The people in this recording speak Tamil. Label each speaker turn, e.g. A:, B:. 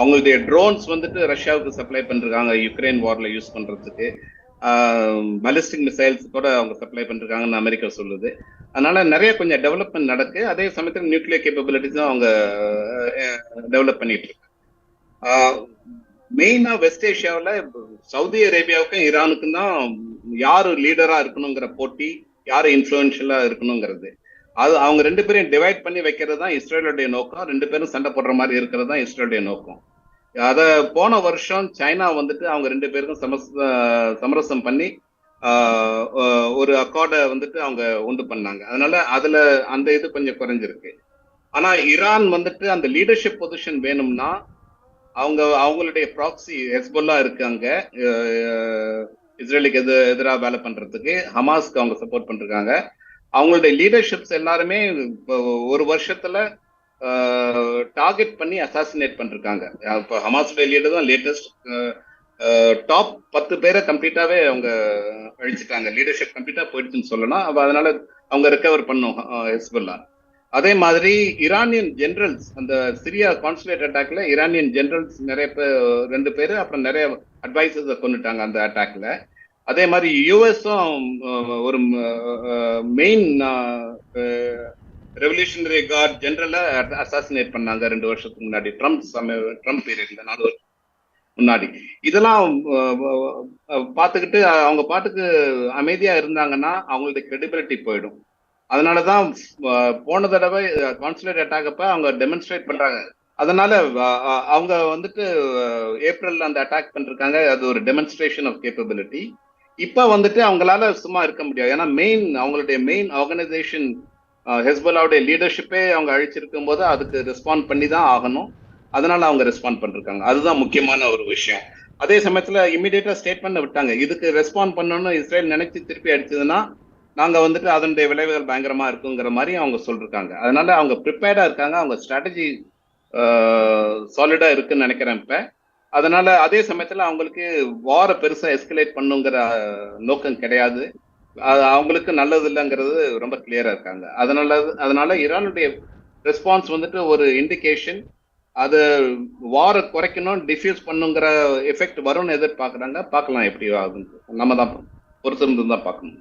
A: அவங்களுடைய ட்ரோன்ஸ் வந்துட்டு ரஷ்யாவுக்கு சப்ளை பண்ணிருக்காங்க. யுக்ரைன் வார்ல யூஸ் பண்றதுக்கு. பலிஸ்டிக் மிசைல்ஸ் கூட அவங்க சப்ளை பண்ணிருக்காங்கன்னு அமெரிக்கா சொல்லுது. அதனால நிறைய கொஞ்சம் டெவலப்மெண்ட் நடக்கு. அதே சமயத்தில் நியூக்ளியர் கேப்பபிலிட்டிஸும் அவங்க டெவலப் பண்ணிட்டு இருக்காங்க. மெயினா வெஸ்ட் ஏஷியாவில் சவுதி அரேபியாவுக்கும் ஈரானுக்கும் தான் யாரு லீடரா இருக்கணுங்கிற போட்டி யாரு இன்ஃபுளுன்ஷியலா இருக்கணுங்கிறது. அது அவங்க ரெண்டு பேரையும் டிவைட் பண்ணி வைக்கிறது தான் இஸ்ரேலுடைய நோக்கம். ரெண்டு பேரும் சண்டை போடுற மாதிரி இருக்கிறது தான் இஸ்ரேலுடைய நோக்கம். அத போன வருஷம் சைனா வந்துட்டு அவங்க ரெண்டு பேருக்கும் சமஸ் சமரசம் பண்ணி ஒரு அக்கார்டை வந்துட்டு அவங்க உண்டு பண்ணாங்க. அதனால அதுல அந்த இது கொஞ்சம் குறைஞ்சிருக்கு. ஆனா ஈரான் வந்துட்டு அந்த லீடர்ஷிப் பொசிஷன் வேணும்னா அவங்க அவங்களுடைய ப்ராக்சி ஹெஸ்பொல்லா இருக்காங்க இஸ்ரேலுக்கு எது எதிராக வேலை பண்றதுக்கு ஹமாஸ்க்கு அவங்க சப்போர்ட் பண்ணிருக்காங்க. அவங்களுடைய லீடர்ஷிப்ஸ் எல்லாருமே ஒரு வருஷத்துல டார்கெட் பண்ணி அசாசினேட் பண்ணிருக்காங்க. இப்போ ஹமாஸ் லீடர் தான் லேட்டஸ்ட் டாப் பத்து பேரை கம்ப்ளீட்டாவே அவங்க அழிச்சிட்டாங்க. லீடர்ஷிப் கம்ப்ளீட்டா போயிடுச்சுன்னு சொல்லலாம். அதனால அவங்க ரெக்கவர் பண்ணும் ஹெஸ்புல்லா அதே மாதிரி ஈரானியன் ஜென்ரல்ஸ் அந்த சிரியா கான்சுலேட் அட்டாக்ல ஈரானியன் ஜென்ரல்ஸ் நிறைய பேர் ரெண்டு பேர் அப்புறம் நிறைய அட்வைசர்ஸை கொண்டுட்டாங்க அந்த அட்டாக்ல அதே மாதிரி யூஎஸும் ஒரு மெயின் ரெவல்யூஷனரி கார்ட் ஜென்ரலை அசாசினேட் பண்ணாங்க ரெண்டு வருஷத்துக்கு முன்னாடி. ட்ரம்ப் சமய ட்ரம்ப் பீரியட்ல நாலு வருஷம் முன்னாடி. இதெல்லாம் பார்த்துக்கிட்டு அவங்க பாட்டுக்கு அமைதியா இருந்தாங்கன்னா அவங்களுடைய கிரெடிபிலிட்டி போயிடும். அதனாலதான் போன தடவை கான்சுலேட் அட்டாக் அப்ப அவங்க டெமான்ஸ்ட்ரேட் பண்றாங்க. அதனால அவங்க வந்துட்டு ஏப்ரல்ல அந்த அட்டாக் பண்ணிருக்காங்க. அது ஒரு டெமான்ஸ்ட்ரேஷன் ஆஃப் கேப்பபிலிட்டி இப்ப வந்துட்டு அவங்களால சும்மா இருக்க முடியாது. ஏன்னா மெயின் அவங்களுடைய மெயின் ஆர்கனைசேஷன் ஹெஸ்பலாவுடைய லீடர்ஷிப்பே அவங்க அழிச்சிருக்கும் போது அதுக்கு ரெஸ்பாண்ட் பண்ணி தான் ஆகணும். அதனால அவங்க ரெஸ்பாண்ட் பண்ணிருக்காங்க. அதுதான் முக்கியமான ஒரு விஷயம். அதே சமயத்துல இமீடியட்டா ஸ்டேட்மெண்ட் விட்டாங்க. இதுக்கு ரெஸ்பாண்ட் பண்ணணும்னு இஸ்ரேல் நினைச்சு திருப்பி அடிச்சதுன்னா நாங்க வந்துட்டு அதனுடைய விளைவுகள் பயங்கரமா இருக்குங்கிற மாதிரி அவங்க சொல்லிருக்காங்க. அதனால அவங்க ப்ரிப்பேர்டா இருக்காங்க. அவங்க ஸ்ட்ராட்டஜி சாலிடா இருக்குன்னு நினைக்கிறேன் இப்ப. அதனால அதே சமயத்துல அவங்களுக்கு வார பெருசா எஸ்கலேட் பண்ணுங்கிற நோக்கம் கிடையாது. அது அவங்களுக்கு நல்லது இல்லைங்கிறது ரொம்ப கிளியரா இருக்காங்க. அதனால அதனால ஈரானுடைய ரெஸ்பான்ஸ் வந்துட்டு ஒரு இண்டிகேஷன் அது வாரை குறைக்கணும் டிஃப்யூஸ் பண்ணுங்கிற எஃபெக்ட் வரும்னு எதிர்பார்க்குறாங்க. பார்க்கலாம் எப்படி ஆகுது நம்ம தான் பொறுத்திருந்து தான் பார்க்கணும்.